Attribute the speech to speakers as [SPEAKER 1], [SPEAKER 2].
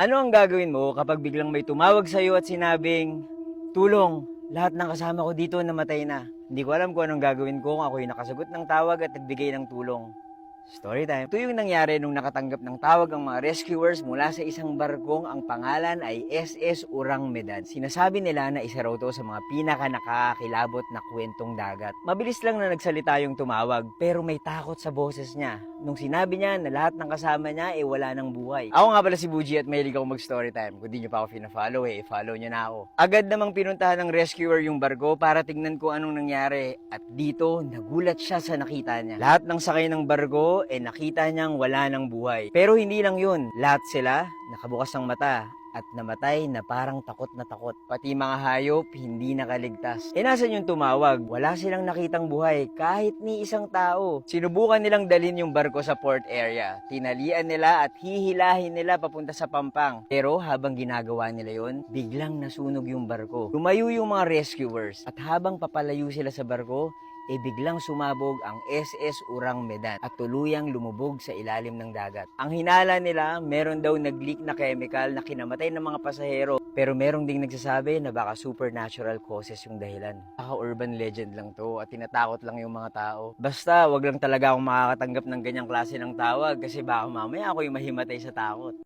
[SPEAKER 1] Ano ang gagawin mo kapag biglang may tumawag sa'yo at sinabing, Tulong, lahat ng kasama ko dito namatay na. Hindi ko alam kung anong gagawin ko kung ako yung nakasagot ng tawag at nagbigay ng tulong. Story time. Ito yung nangyari nung nakatanggap ng tawag ang mga rescuers mula sa isang barkong ang pangalan ay SS Urang Medad. Sinasabi nila na isa raw to sa mga pinaka nakakakilabot na kwentong dagat. Mabilis lang na nagsalita yung tumawag pero may takot sa boses niya. Nung sinabi niya na lahat ng kasama niya ay wala ng buhay. Ako nga pala si Buji at mahilig ako mag-story time. Kung di niyo pa ako fina-follow eh, follow niyo na ako. Agad namang pinuntahan ng rescuer yung barko para tignan ko anong nangyari. At dito, nagulat siya sa nakita niya. Lahat ng sakay ng barko, eh nakita niyang wala ng buhay. Pero hindi lang yun. Lahat sila, nakabukas ng mata at namatay na parang takot na takot. Pati mga hayop, hindi nakaligtas. E nasan yung tumawag? Wala silang nakitang buhay, kahit ni isang tao. Sinubukan nilang dalhin yung barko sa port area. Tinalian nila at hihilahin nila papunta sa Pampang. Pero habang ginagawa nila yon, biglang nasunog yung barko. Lumayo yung mga rescuers at habang papalayo sila sa barko, e biglang sumabog ang SS Urang Medan at tuluyang lumubog sa ilalim ng dagat. Ang hinala nila, meron daw nag-leak na chemical na kinamatay ng mga pasahero pero merong ding nagsasabi na baka supernatural causes yung dahilan. Baka urban legend lang to at tinatakot lang yung mga tao. Basta, wag lang talaga akong makakatanggap ng ganyang klase ng tawag kasi baka mamaya ako yung mahimatay sa takot.